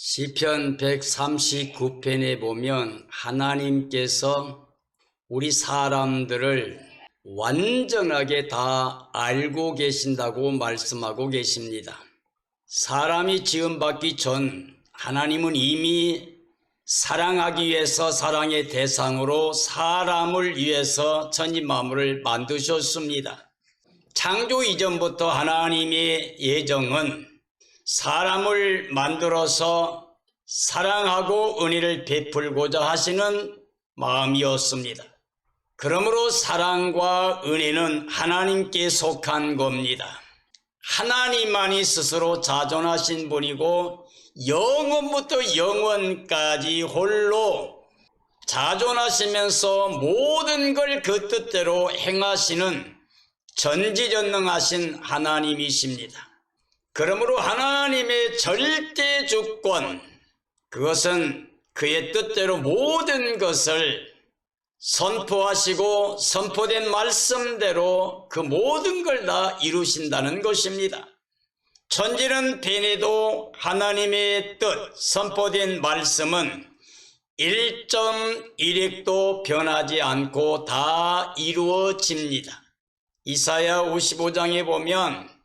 시편 139편에 보면 하나님께서 우리 사람들을 완전하게 다 알고 계신다고 말씀하고 계십니다. 사람이 지음받기 전 하나님은 이미 사랑하기 위해서 사랑의 대상으로 사람을 위해서 천지 만물을 만드셨습니다. 창조 이전부터 하나님의 예정은 사람을 만들어서 사랑하고 은혜를 베풀고자 하시는 마음이었습니다. 그러므로 사랑과 은혜는 하나님께 속한 겁니다. 하나님만이 스스로 자존하신 분이고 영원부터 영원까지 홀로 자존하시면서 모든 걸 그 뜻대로 행하시는 전지전능하신 하나님이십니다. 그러므로 하나님의 절대 주권, 그것은 그의 뜻대로 모든 것을 선포하시고 선포된 말씀대로 그 모든 걸 다 이루신다는 것입니다. 천지는 변해도 하나님의 뜻, 선포된 말씀은 1.1핵도 변하지 않고 다 이루어집니다. 이사야 55장에 보면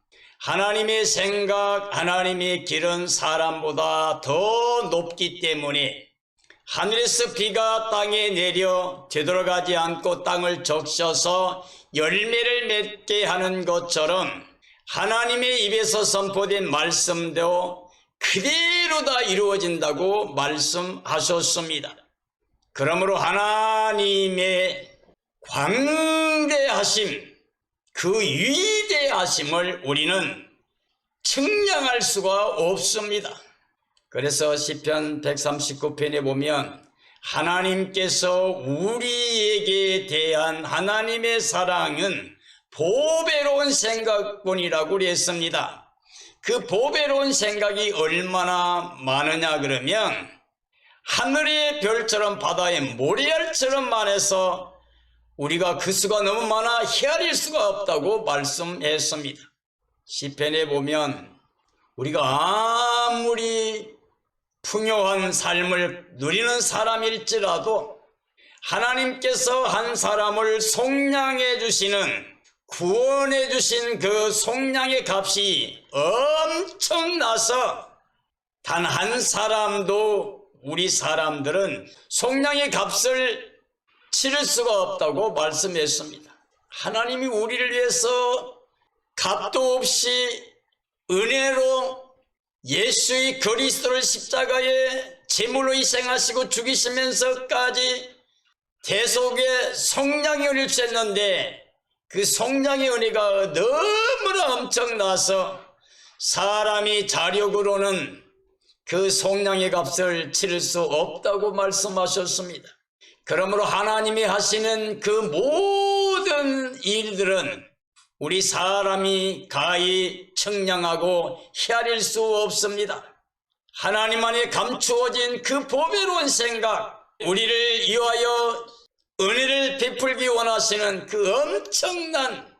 하나님의 생각, 하나님의 길은 사람보다 더 높기 때문에 하늘에서 비가 땅에 내려 되돌아가지 않고 땅을 적셔서 열매를 맺게 하는 것처럼 하나님의 입에서 선포된 말씀도 그대로 다 이루어진다고 말씀하셨습니다. 그러므로 하나님의 광대하심, 그 위대하심을 우리는 측량할 수가 없습니다. 그래서 시편 139편에 보면 하나님께서 우리에게 대한 하나님의 사랑은 보배로운 생각뿐이라고 그랬습니다. 그 보배로운 생각이 얼마나 많으냐 그러면 하늘의 별처럼 바다의 모래알처럼 많아서 우리가 그 수가 너무 많아 헤아릴 수가 없다고 말씀했습니다. 시편에 보면 우리가 아무리 풍요한 삶을 누리는 사람일지라도 하나님께서 한 사람을 속량해 주시는 구원해 주신 그 속량의 값이 엄청나서 단 한 사람도 우리 사람들은 속량의 값을 치를 수가 없다고 말씀했습니다. 하나님이 우리를 위해서 값도 없이 은혜로 예수의 그리스도를 십자가에 제물로 희생하시고 죽이시면서까지 대속의 성량의 은혜를 주셨는데 그 성량의 은혜가 너무나 엄청나서 사람이 자력으로는 그 성량의 값을 치를 수 없다고 말씀하셨습니다. 그러므로 하나님이 하시는 그 모든 일들은 우리 사람이 가히 청량하고 헤아릴 수 없습니다. 하나님 안에 감추어진 그 보배로운 생각, 우리를 위하여 은혜를 베풀기 원하시는 그 엄청난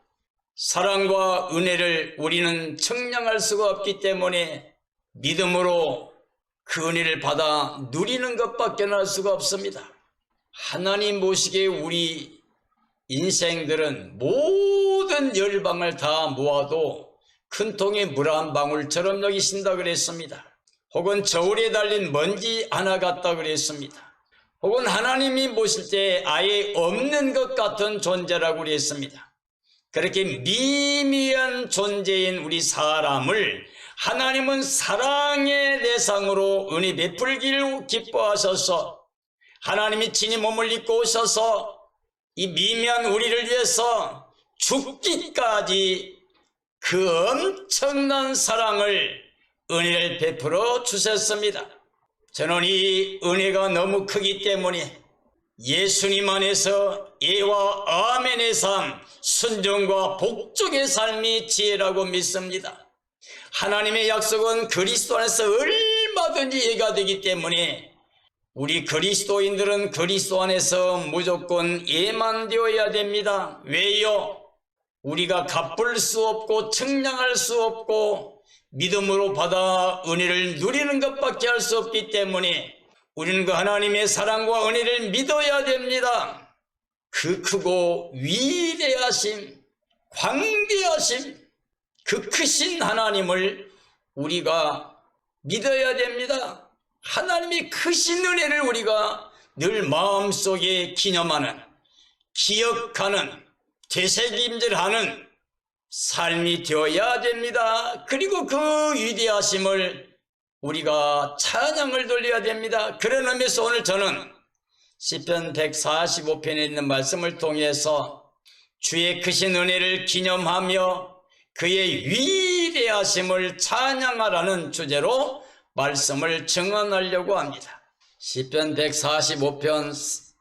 사랑과 은혜를 우리는 청량할 수가 없기 때문에 믿음으로 그 은혜를 받아 누리는 것밖에 할 수가 없습니다. 하나님 보시기에 우리 인생들은 모든 열방을 다 모아도 큰 통에 물한 방울처럼 여기신다 그랬습니다. 혹은 저울에 달린 먼지 하나 같다 그랬습니다. 혹은 하나님이 보실 때 아예 없는 것 같은 존재라고 그랬습니다. 그렇게 미미한 존재인 우리 사람을 하나님은 사랑의 대상으로 은혜 베풀기를 기뻐하셔서 하나님이 친히 몸을 입고 오셔서 이 미미한 우리를 위해서 죽기까지 그 엄청난 사랑을 은혜를 베풀어 주셨습니다. 저는 이 은혜가 너무 크기 때문에 예수님 안에서 예와 아멘의 삶, 순종과 복종의 삶이 지혜라고 믿습니다. 하나님의 약속은 그리스도 안에서 얼마든지 예가 되기 때문에 우리 그리스도인들은 그리스도 안에서 무조건 예만되어야 됩니다. 왜요? 우리가 갚을 수 없고 측량할 수 없고 믿음으로 받아 은혜를 누리는 것밖에 할 수 없기 때문에 우리는 그 하나님의 사랑과 은혜를 믿어야 됩니다. 그 크고 위대하심, 광대하심, 그 크신 하나님을 우리가 믿어야 됩니다. 하나님의 크신 은혜를 우리가 늘 마음속에 기념하는, 기억하는, 되새김질하는 삶이 되어야 됩니다. 그리고 그 위대하심을 우리가 찬양을 돌려야 됩니다. 그런 의미에서 오늘 저는 시편 145편에 있는 말씀을 통해서 주의 크신 은혜를 기념하며 그의 위대하심을 찬양하라는 주제로 말씀을 증언하려고 합니다. 시편 145편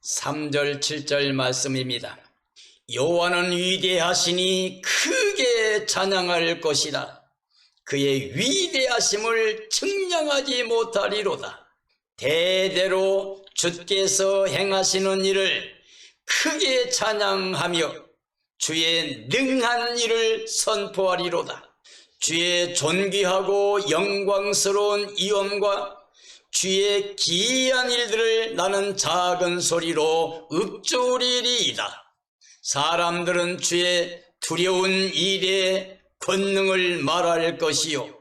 3절 7절 말씀입니다. 여호와는 위대하시니 크게 찬양할 것이다. 그의 위대하심을 측량하지 못하리로다. 대대로 주께서 행하시는 일을 크게 찬양하며 주의 능한 일을 선포하리로다. 주의 존귀하고 영광스러운 이엄과 주의 기이한 일들을 나는 작은 소리로 읊조리리이다. 사람들은 주의 두려운 일에 권능을 말할 것이요.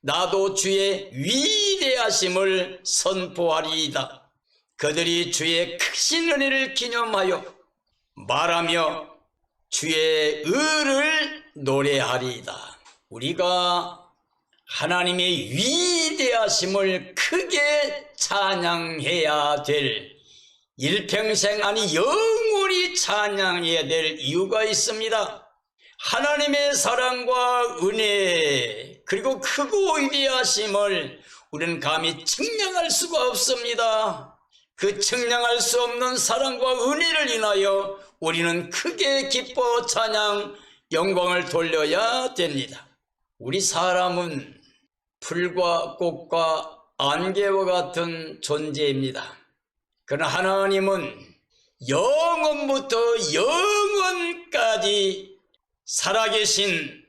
나도 주의 위대하심을 선포하리이다. 그들이 주의 크신 은혜를 기념하여 말하며 주의 의를 노래하리이다. 우리가 하나님의 위대하심을 크게 찬양해야 될 일평생 아니 영원히 찬양해야 될 이유가 있습니다. 하나님의 사랑과 은혜 그리고 크고 위대하심을 우리는 감히 측량할 수가 없습니다. 그 측량할 수 없는 사랑과 은혜를 인하여 우리는 크게 기뻐 찬양 영광을 돌려야 됩니다. 우리 사람은 풀과 꽃과 안개와 같은 존재입니다. 그러나 하나님은 영원부터 영원까지 살아계신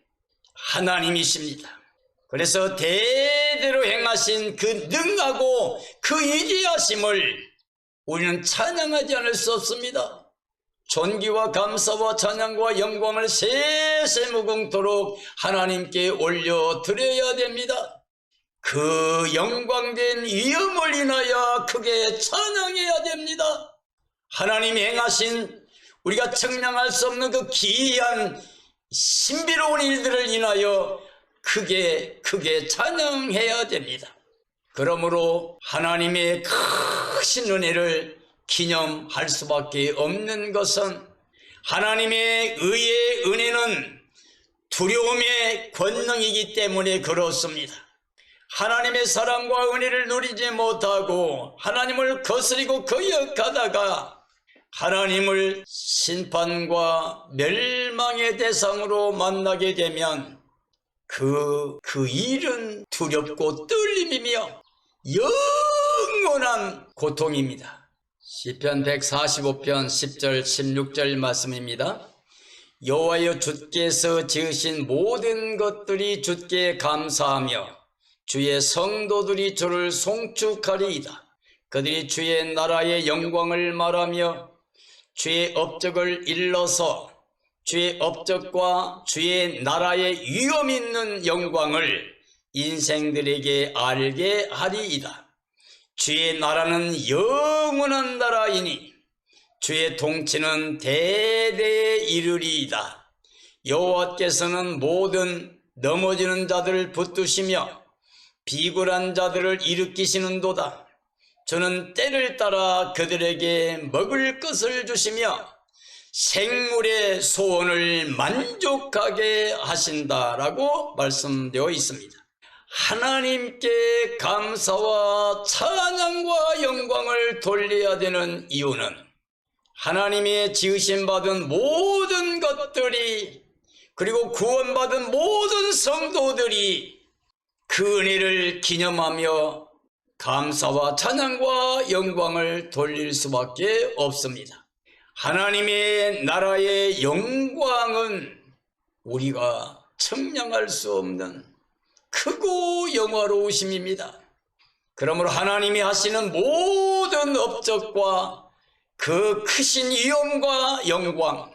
하나님이십니다. 그래서 대대로 행하신 그 능하고 그 위대하심을 우리는 찬양하지 않을 수 없습니다. 존귀와 감사와 찬양과 영광을 세세 무궁토록 하나님께 올려드려야 됩니다. 그 영광된 위엄을 인하여 크게 찬양해야 됩니다. 하나님이 행하신 우리가 측량할 수 없는 그 기이한 신비로운 일들을 인하여 크게 크게 찬양해야 됩니다. 그러므로 하나님의 크신 은혜를 기념할 수밖에 없는 것은 하나님의 의의 은혜는 두려움의 권능이기 때문에 그렇습니다. 하나님의 사랑과 은혜를 누리지 못하고 하나님을 거스리고 거역하다가 하나님을 심판과 멸망의 대상으로 만나게 되면 그, 그 일은 두렵고 떨림이며 영원한 고통입니다. 시편 145편 10절 16절 말씀입니다. 여호와여 주께서 지으신 모든 것들이 주께 감사하며 주의 성도들이 주를 송축하리이다. 그들이 주의 나라의 영광을 말하며 주의 업적을 일러서 주의 업적과 주의 나라의 위엄 있는 영광을 인생들에게 알게 하리이다. 주의 나라는 영원한 나라이니 주의 통치는 대대에 이르리이다. 여호와께서는 모든 넘어지는 자들을 붙드시며 비굴한 자들을 일으키시는 도다. 저는 때를 따라 그들에게 먹을 것을 주시며 생물의 소원을 만족하게 하신다라고 말씀되어 있습니다. 하나님께 감사와 찬양과 영광을 돌려야 되는 이유는 하나님의 지으심 받은 모든 것들이 그리고 구원받은 모든 성도들이 그 은혜를 기념하며 감사와 찬양과 영광을 돌릴 수밖에 없습니다. 하나님의 나라의 영광은 우리가 측량할 수 없는 크고 영화로우심입니다. 그러므로 하나님이 하시는 모든 업적과 그 크신 위엄과 영광,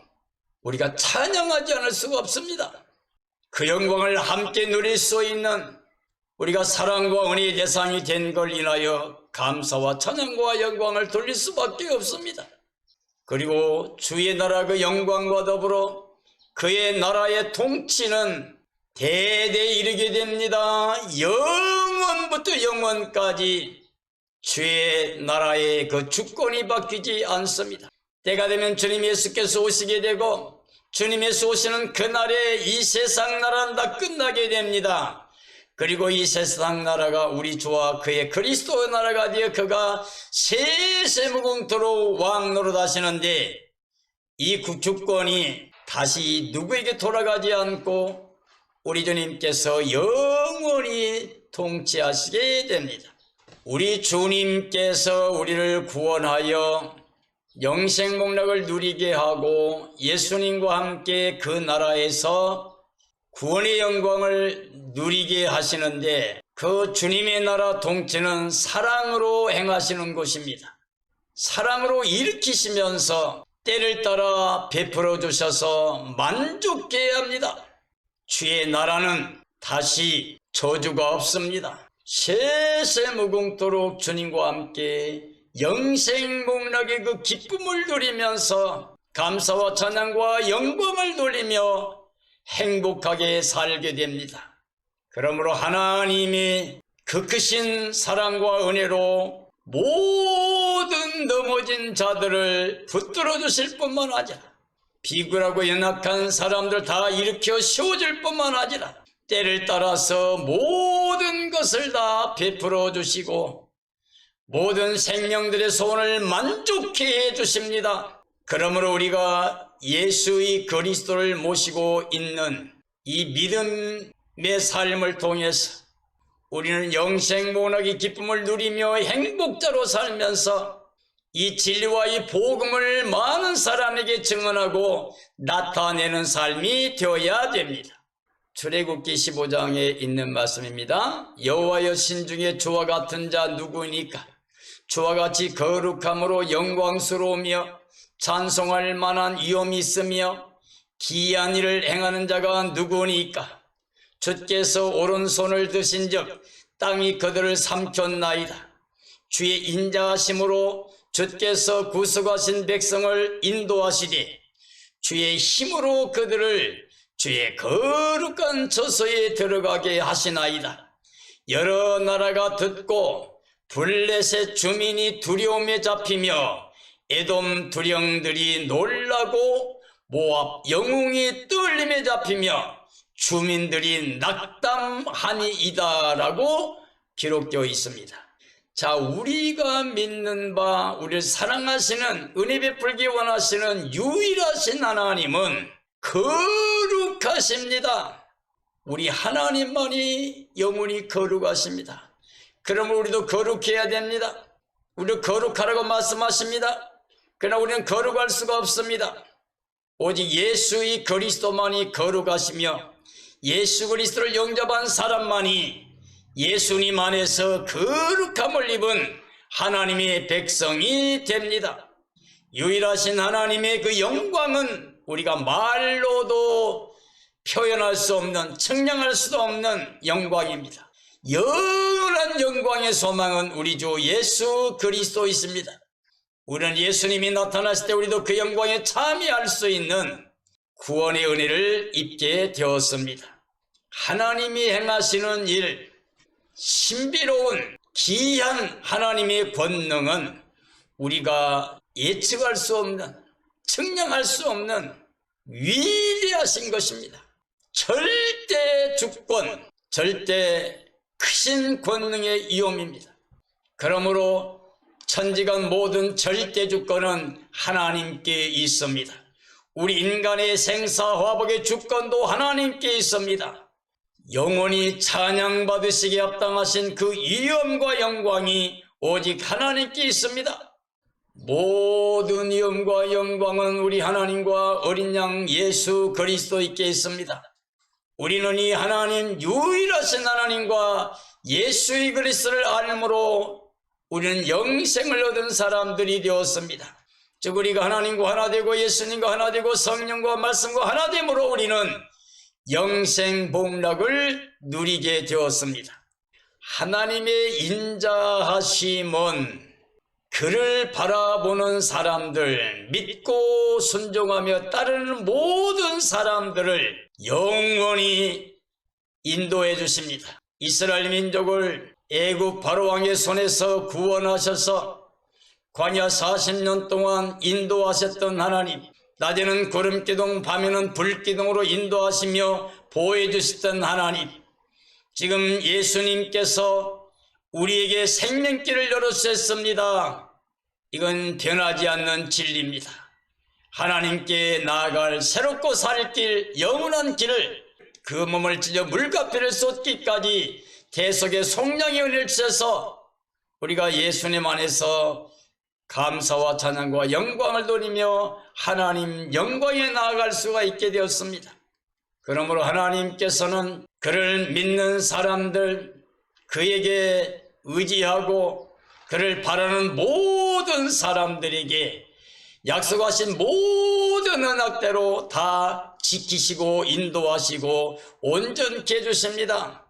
우리가 찬양하지 않을 수가 없습니다. 그 영광을 함께 누릴 수 있는 우리가 사랑과 은혜의 대상이 된 걸 인하여 감사와 찬양과 영광을 돌릴 수밖에 없습니다. 그리고 주의 나라 그 영광과 더불어 그의 나라의 통치는 대대 이르게 됩니다. 영원부터 영원까지 주의 나라의 그 주권이 바뀌지 않습니다. 때가 되면 주님 예수께서 오시게 되고 주님 예수 오시는 그날에 이 세상 나라는 다 끝나게 됩니다. 그리고 이 세상 나라가 우리 주와 그의 그리스도 나라가 되어 그가 세세무궁토록 왕노릇 하시는데 이 주권이 다시 누구에게 돌아가지 않고 우리 주님께서 영원히 통치하시게 됩니다. 우리 주님께서 우리를 구원하여 영생 복락을 누리게 하고 예수님과 함께 그 나라에서 구원의 영광을 누리게 하시는데 그 주님의 나라 통치는 사랑으로 행하시는 것입니다. 사랑으로 일으키시면서 때를 따라 베풀어 주셔서 만족케 합니다. 주의 나라는 다시 저주가 없습니다. 세세 무궁토록 주님과 함께 영생 복락의 그 기쁨을 누리면서 감사와 찬양과 영광을 돌리며 행복하게 살게 됩니다. 그러므로 하나님이 그 크신 사랑과 은혜로 모든 넘어진 자들을 붙들어 주실 뿐만 아니라 비굴하고 연약한 사람들 다 일으켜 세워줄 뿐만 아니라 때를 따라서 모든 것을 다 베풀어 주시고 모든 생명들의 소원을 만족케 해 주십니다. 그러므로 우리가 예수의 그리스도를 모시고 있는 이 믿음의 삶을 통해서 우리는 영생모락의 기쁨을 누리며 행복자로 살면서 이 진리와 이 복음을 많은 사람에게 증언하고 나타내는 삶이 되어야 됩니다. 출애굽기 15장에 있는 말씀입니다. 여호와여 신중에 주와 같은 자 누구니까 주와 같이 거룩함으로 영광스러우며 찬송할 만한 위엄이 있으며 기이한 일을 행하는 자가 누구니까 주께서 오른손을 드신즉 땅이 그들을 삼켰나이다. 주의 인자하심으로 주께서 구속하신 백성을 인도하시되 주의 힘으로 그들을 주의 거룩한 처소에 들어가게 하시나이다. 여러 나라가 듣고 블레셋 주민이 두려움에 잡히며 에돔 두령들이 놀라고 모압 영웅이 떨림에 잡히며 주민들이 낙담하니이다라고 기록되어 있습니다. 자, 우리가 믿는 바, 우리를 사랑하시는, 은혜 베풀기 원하시는 유일하신 하나님은 거룩하십니다. 우리 하나님만이 영원히 거룩하십니다. 그러면 우리도 거룩해야 됩니다. 우리를 거룩하라고 말씀하십니다. 그러나 우리는 거룩할 수가 없습니다. 오직 예수의 그리스도만이 거룩하시며 예수 그리스도를 영접한 사람만이 예수님 안에서 거룩함을 입은 하나님의 백성이 됩니다. 유일하신 하나님의 그 영광은 우리가 말로도 표현할 수 없는, 측량할 수도 없는 영광입니다. 영원한 영광의 소망은 우리 주 예수 그리스도이십니다. 우리는 예수님이 나타났을 때 우리도 그 영광에 참여할 수 있는 구원의 은혜를 입게 되었습니다. 하나님이 행하시는 일, 신비로운 기이한 하나님의 권능은 우리가 예측할 수 없는, 측량할 수 없는 위대하신 것입니다. 절대 주권, 절대 크신 권능의 이옴입니다. 그러므로 천지간 모든 절대 주권은 하나님께 있습니다. 우리 인간의 생사화복의 주권도 하나님께 있습니다. 영원히 찬양받으시기에 합당하신 그 위엄과 영광이 오직 하나님께 있습니다. 모든 위엄과 영광은 우리 하나님과 어린 양 예수 그리스도께 있습니다. 우리는 이 하나님 유일하신 하나님과 예수의 그리스도를 알므로 우리는 영생을 얻은 사람들이 되었습니다. 즉 우리가 하나님과 하나 되고 예수님과 하나 되고 성령과 말씀과 하나 됨으로 우리는 영생 복락을 누리게 되었습니다. 하나님의 인자하심은 그를 바라보는 사람들, 믿고 순종하며 따르는 모든 사람들을 영원히 인도해 주십니다. 이스라엘 민족을 애굽 바로 왕의 손에서 구원하셔서 광야 40년 동안 인도하셨던 하나님, 낮에는 구름기둥, 밤에는 불기둥으로 인도하시며 보호해 주셨던 하나님, 지금 예수님께서 우리에게 생명길을 열어주셨습니다. 이건 변하지 않는 진리입니다. 하나님께 나아갈 새롭고 살 길, 영원한 길을 그 몸을 찢어 물가피를 쏟기까지 대속의 속량의 은혜를 주셔서 우리가 예수님 안에서 감사와 찬양과 영광을 돌리며 하나님 영광에 나아갈 수가 있게 되었습니다. 그러므로 하나님께서는 그를 믿는 사람들, 그에게 의지하고 그를 바라는 모든 사람들에게 약속하신 모든 언약대로 다 지키시고 인도하시고 온전케 해주십니다.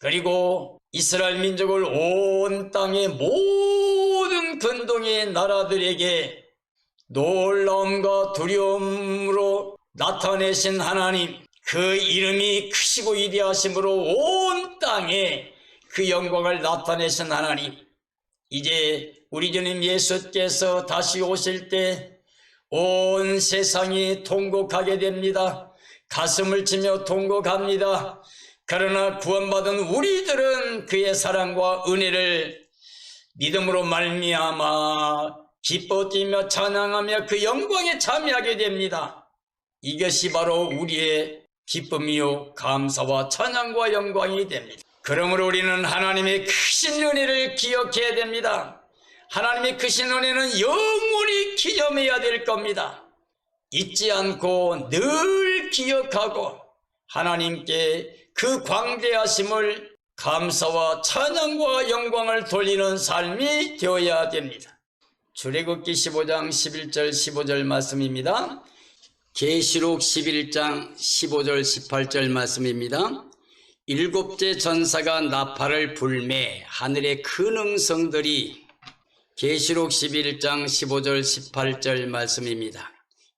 그리고 이스라엘 민족을 온 땅의 모든 근동의 나라들에게 놀라움과 두려움으로 나타내신 하나님 그 이름이 크시고 위대하심으로 온 땅에 그 영광을 나타내신 하나님 이제 우리 주님 예수께서 다시 오실 때 온 세상이 통곡하게 됩니다. 가슴을 치며 통곡합니다. 그러나 구원받은 우리들은 그의 사랑과 은혜를 믿음으로 말미암아 기뻐 뛰며 찬양하며 그 영광에 참여하게 됩니다. 이것이 바로 우리의 기쁨이요 감사와 찬양과 영광이 됩니다. 그러므로 우리는 하나님의 크신 은혜를 기억해야 됩니다. 하나님의 크신 은혜는 영원히 기념해야 될 겁니다. 잊지 않고 늘 기억하고 하나님께 그 광대하심을 감사와 찬양과 영광을 돌리는 삶이 되어야 됩니다. 출애굽기 15장 11절 15절 말씀입니다. 계시록 11장 15절 18절 말씀입니다. 일곱째 전사가 나팔을 불매 하늘의 큰 응성들이 계시록 11장 15절 18절 말씀입니다.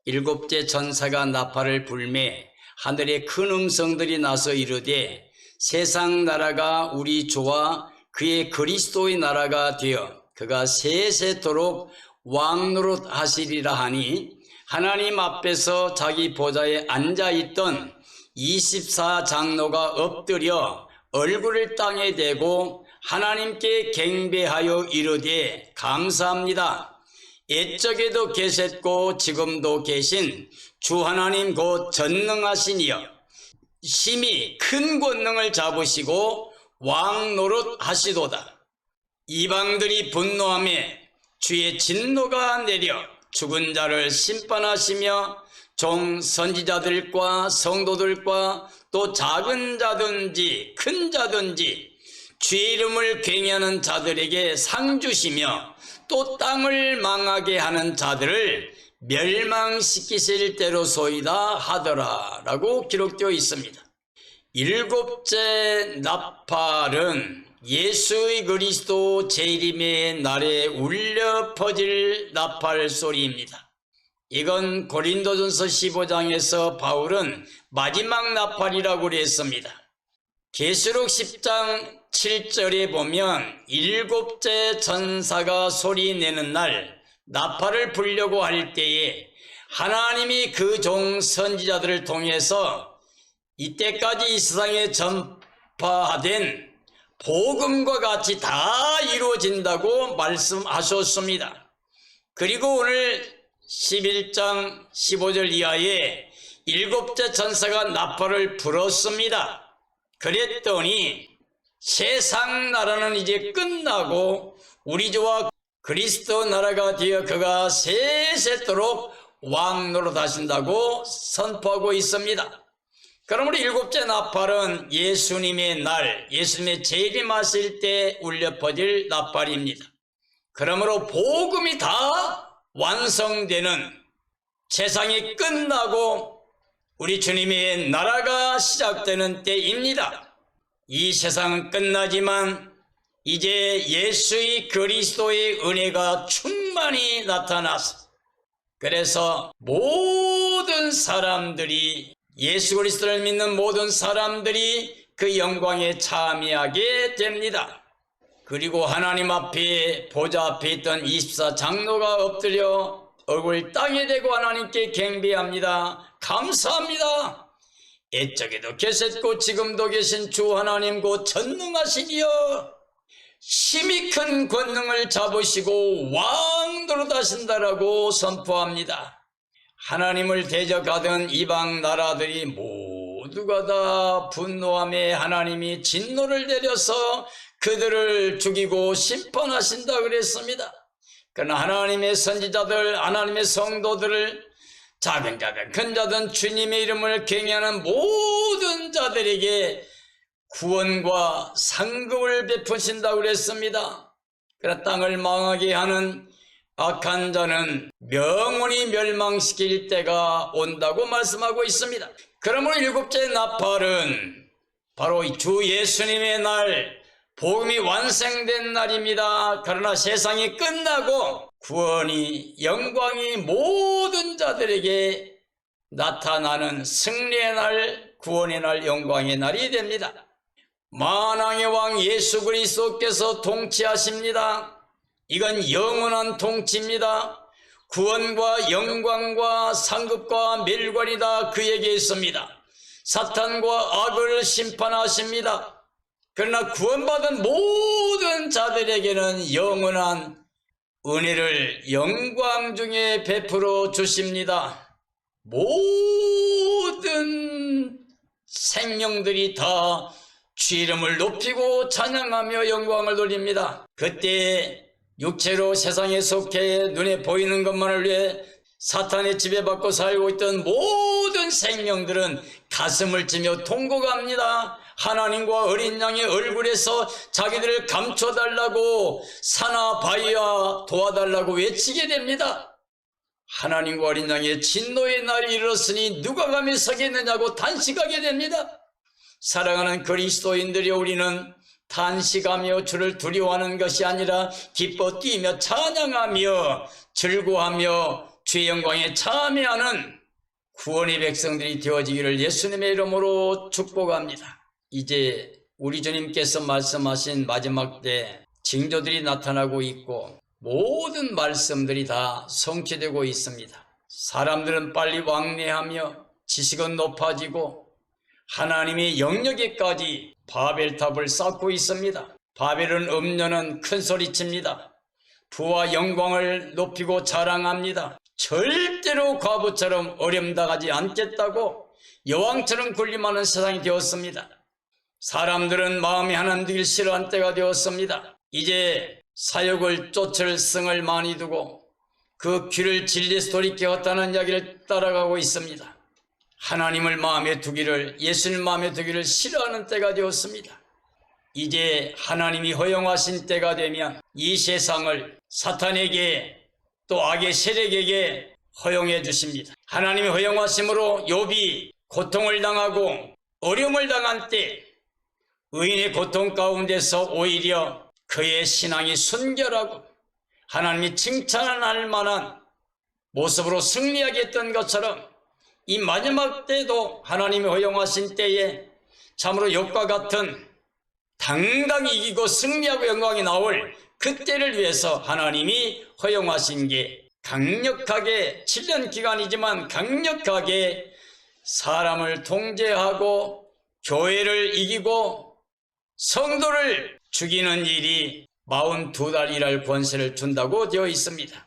일곱째 전사가 나팔을 불매 하늘의 큰 음성들이 나서 이르되 세상 나라가 우리 주와 그의 그리스도의 나라가 되어 그가 세세토록 왕노릇 하시리라 하니 하나님 앞에서 자기 보좌에 앉아 있던 24장로가 엎드려 얼굴을 땅에 대고 하나님께 갱배하여 이르되 감사합니다. 옛적에도 계셨고 지금도 계신 주 하나님 곧 전능하시니여 심히 큰 권능을 잡으시고 왕 노릇 하시도다. 이방들이 분노함에 주의 진노가 내려 죽은 자를 심판하시며 종 선지자들과 성도들과 또 작은 자든지 큰 자든지 주의 이름을 괭하는 자들에게 상 주시며 또 땅을 망하게 하는 자들을 멸망시키실 때로소이다 하더라 라고 기록되어 있습니다. 일곱째 나팔은 예수의 그리스도 재림의 날에 울려 퍼질 나팔 소리입니다. 이건 고린도전서 15장에서 바울은 마지막 나팔이라고 그랬습니다. 계시록 10장 7절에 보면 일곱째 전사가 소리 내는 날 나팔을 불려고 할 때에 하나님이 그 종 선지자들을 통해서 이때까지 이 세상에 전파된 복음과 같이 다 이루어진다고 말씀하셨습니다. 그리고 오늘 11장 15절 이하에 일곱째 전사가 나팔을 불었습니다. 그랬더니 세상 나라는 이제 끝나고 우리 주와 그리스도 나라가 되어 그가 세세토록 왕노로 다신다고 선포하고 있습니다. 그러므로 일곱째 나팔은 예수님의 날, 예수님의 재림하실 때 울려 퍼질 나팔입니다. 그러므로 복음이 다 완성되는 세상이 끝나고 우리 주님의 나라가 시작되는 때입니다. 이 세상은 끝나지만 이제 예수의 그리스도의 은혜가 충만히 나타나서 그래서 모든 사람들이 예수 그리스도를 믿는 모든 사람들이 그 영광에 참여하게 됩니다. 그리고 하나님 앞에 보좌 앞에 있던 24장로가 엎드려 얼굴 땅에 대고 하나님께 경배합니다. 감사합니다. 옛적에도 계셨고 지금도 계신 주 하나님 곧 전능하시니여 힘이 큰 권능을 잡으시고 왕 노릇하신다라고 선포합니다. 하나님을 대적하던 이방 나라들이 모두가 다 분노함에 하나님이 진노를 내려서 그들을 죽이고 심판하신다 그랬습니다. 그러나 하나님의 선지자들, 하나님의 성도들을 작은 자든 큰 자든 주님의 이름을 경외하는 모든 자들에게 구원과 상급을 베푸신다고 그랬습니다. 그러나 땅을 망하게 하는 악한 자는 명원히 멸망시킬 때가 온다고 말씀하고 있습니다. 그러므로 일곱째 나팔은 바로 이주 예수님의 날, 복음이 완성된 날입니다. 그러나 세상이 끝나고 구원이, 영광이 모든 자들에게 나타나는 승리의 날, 구원의 날, 영광의 날이 됩니다. 만왕의 왕 예수 그리스도께서 통치하십니다. 이건 영원한 통치입니다. 구원과 영광과 상급과 멸관이 다 그에게 있습니다. 사탄과 악을 심판하십니다. 그러나 구원받은 모든 자들에게는 영원한 은혜를 영광 중에 베풀어 주십니다. 모든 생명들이 다 주 이름을 높이고 찬양하며 영광을 돌립니다. 그때 육체로 세상에 속해 눈에 보이는 것만을 위해 사탄의 지배받고 살고 있던 모든 생명들은 가슴을 찌며 통곡합니다. 하나님과 어린 양의 얼굴에서 자기들을 감춰달라고 사나 바위와 도와달라고 외치게 됩니다. 하나님과 어린 양의 진노의 날이 이르렀으니 누가 감히 서겠느냐고 단식하게 됩니다. 사랑하는 그리스도인들이 우리는 탄식하며 주를 두려워하는 것이 아니라 기뻐 뛰며 찬양하며 즐거워하며 주의 영광에 참여하는 구원의 백성들이 되어지기를 예수님의 이름으로 축복합니다. 이제 우리 주님께서 말씀하신 마지막 때 징조들이 나타나고 있고 모든 말씀들이 다 성취되고 있습니다. 사람들은 빨리 왕래하며 지식은 높아지고 하나님의 영역에까지 바벨탑을 쌓고 있습니다. 바벨은 음녀는 큰 소리칩니다. 부와 영광을 높이고 자랑합니다. 절대로 과부처럼 어림당하지 않겠다고 여왕처럼 군림하는 세상이 되었습니다. 사람들은 마음이 하나님 되길 싫어한 때가 되었습니다. 이제 사역을 쫓을 성을 많이 두고 그 귀를 진리에서 돌이켰다는 이야기를 따라가고 있습니다. 하나님을 마음에 두기를 예수님 마음에 두기를 싫어하는 때가 되었습니다. 이제 하나님이 허용하신 때가 되면 이 세상을 사탄에게 또 악의 세력에게 허용해 주십니다. 하나님이 허용하심으로 욥이 고통을 당하고 어려움을 당한 때 의인의 고통 가운데서 오히려 그의 신앙이 순결하고 하나님이 칭찬할 만한 모습으로 승리하게 했던 것처럼 이 마지막 때도 하나님이 허용하신 때에 참으로 욕과 같은 당당히 이기고 승리하고 영광이 나올 그때를 위해서 하나님이 허용하신 게 강력하게 7년 기간이지만 강력하게 사람을 통제하고 교회를 이기고 성도를 죽이는 일이 42달 일할 권세를 준다고 되어 있습니다.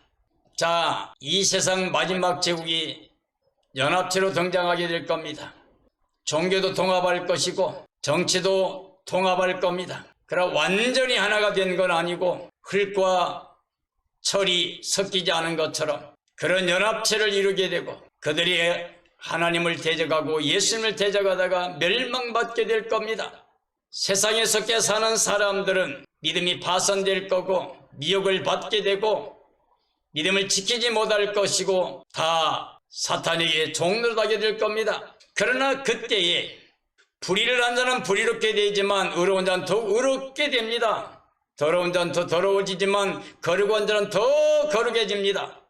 자, 이 세상 마지막 제국이 연합체로 등장하게 될 겁니다. 종교도 통합할 것이고 정치도 통합할 겁니다. 그러나 완전히 하나가 된 건 아니고 흙과 철이 섞이지 않은 것처럼 그런 연합체를 이루게 되고 그들이 하나님을 대적하고 예수님을 대적하다가 멸망받게 될 겁니다. 세상에 속해 사는 사람들은 믿음이 파손될 거고 미혹을 받게 되고 믿음을 지키지 못할 것이고 다 사탄에게 종노릇하게 될 겁니다. 그러나 그때에 불의를 한 자는 불의롭게 되지만 의로운 자는 더욱 의롭게 됩니다. 더러운 자는 더 더러워지지만 거룩한 자는 더 거룩해집니다.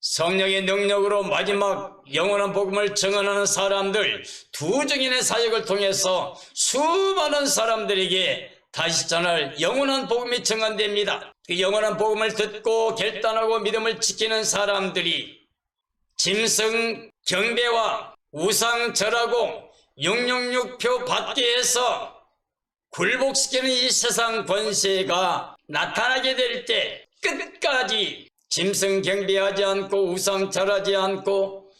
성령의 능력으로 마지막 영원한 복음을 증언하는 사람들 두 증인의 사역을 통해서 수많은 사람들에게 다시 전할 영원한 복음이 증언됩니다. 그 영원한 복음을 듣고 결단하고 믿음을 지키는 사람들이 짐승 경배와 우상 절하고 666표 받게 해서 굴복시키는 이 세상 권세가 나타나게 될 때 끝까지 짐승 경배하지 않고 우상 절하지 않고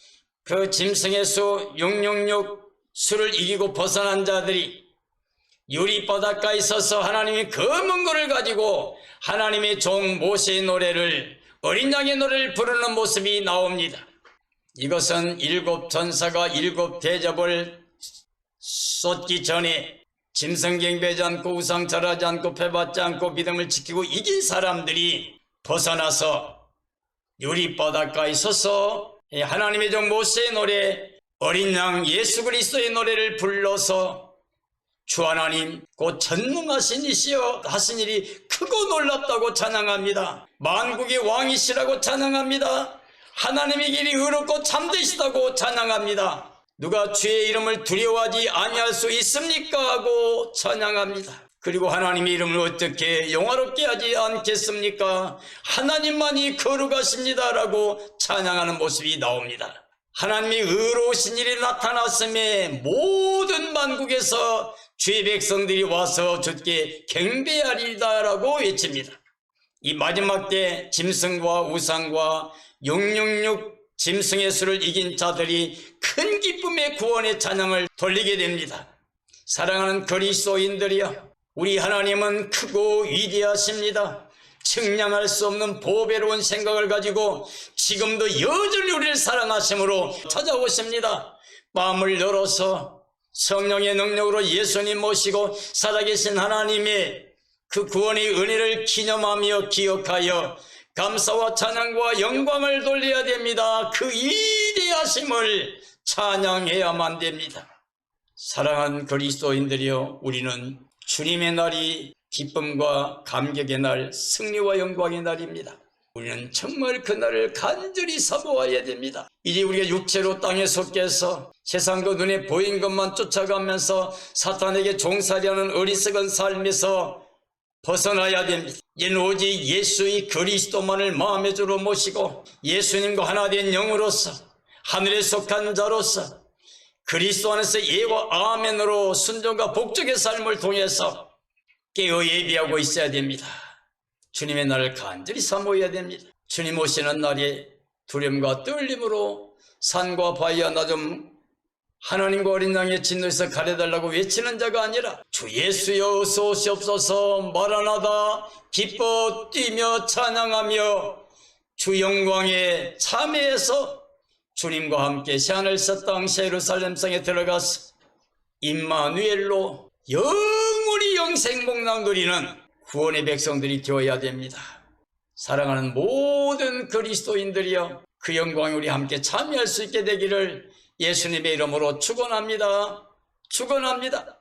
그 짐승의 수 666 수를 이기고 벗어난 자들이 유리 바닷가에 서서 하나님이 검은 거를 가지고 하나님의 종 모세의 노래를 어린 양의 노래를 부르는 모습이 나옵니다. 이것은 일곱 전사가 일곱 대접을 쏟기 전에 짐승 경배하지 않고 우상 절하지 않고 패받지 않고 믿음을 지키고 이긴 사람들이 벗어나서 유리 바닷가에 서서 하나님의 종 모세의 노래 어린 양 예수 그리스도의 노래를 불러서 주 하나님 곧 전능하신 이시여 하신 일이 크고 놀랍다고 찬양합니다. 만국의 왕이시라고 찬양합니다. 하나님의 길이 의롭고 참되시다고 찬양합니다. 누가 주의 이름을 두려워하지 아니할 수 있습니까? 하고 찬양합니다. 그리고 하나님의 이름을 어떻게 영화롭게 하지 않겠습니까? 하나님만이 거룩하십니다라고 찬양하는 모습이 나옵니다. 하나님의 의로우신 일이 나타났음에 모든 만국에서 주의 백성들이 와서 주께 경배하리다라고 외칩니다. 이 마지막 때 짐승과 우상과 666 짐승의 수를 이긴 자들이 큰 기쁨의 구원의 찬양을 돌리게 됩니다. 사랑하는 그리스도인들이여 우리 하나님은 크고 위대하십니다. 측량할 수 없는 보배로운 생각을 가지고 지금도 여전히 우리를 사랑하심으로 찾아오십니다. 마음을 열어서 성령의 능력으로 예수님 모시고 살아계신 하나님의 그 구원의 은혜를 기념하며 기억하여 감사와 찬양과 영광을 돌려야 됩니다. 그 위대하심을 찬양해야만 됩니다. 사랑한 그리스도인들이여 우리는 주님의 날이 기쁨과 감격의 날, 승리와 영광의 날입니다. 우리는 정말 그 날을 간절히 사모해야 됩니다. 이제 우리가 육체로 땅에 속해서 세상과 눈에 보인 것만 쫓아가면서 사탄에게 종살이하는 어리석은 삶에서 벗어나야 됩니다. 이는 오직 예수의 그리스도만을 마음의 주로 모시고 예수님과 하나 된 영으로서 하늘에 속한 자로서 그리스도 안에서 예와 아멘으로 순종과 복종의 삶을 통해서 깨어 예비하고 있어야 됩니다. 주님의 날을 간절히 사모해야 됩니다. 주님 오시는 날에 두려움과 떨림으로 산과 바위와 나좀 하나님과 어린 양의 진노에서 가려달라고 외치는 자가 아니라 주 예수여 어서 오시옵소서 마라나다 기뻐 뛰며 찬양하며 주 영광에 참회해서 주님과 함께 새하늘서 땅 예루살렘 성에 들어가서 임마누엘로 영원히 영생 복락 누리는 구원의 백성들이 되어야 됩니다. 사랑하는 모든 그리스도인들이여 그 영광에 우리 함께 참여할 수 있게 되기를 예수님의 이름으로 축원합니다. 축원합니다.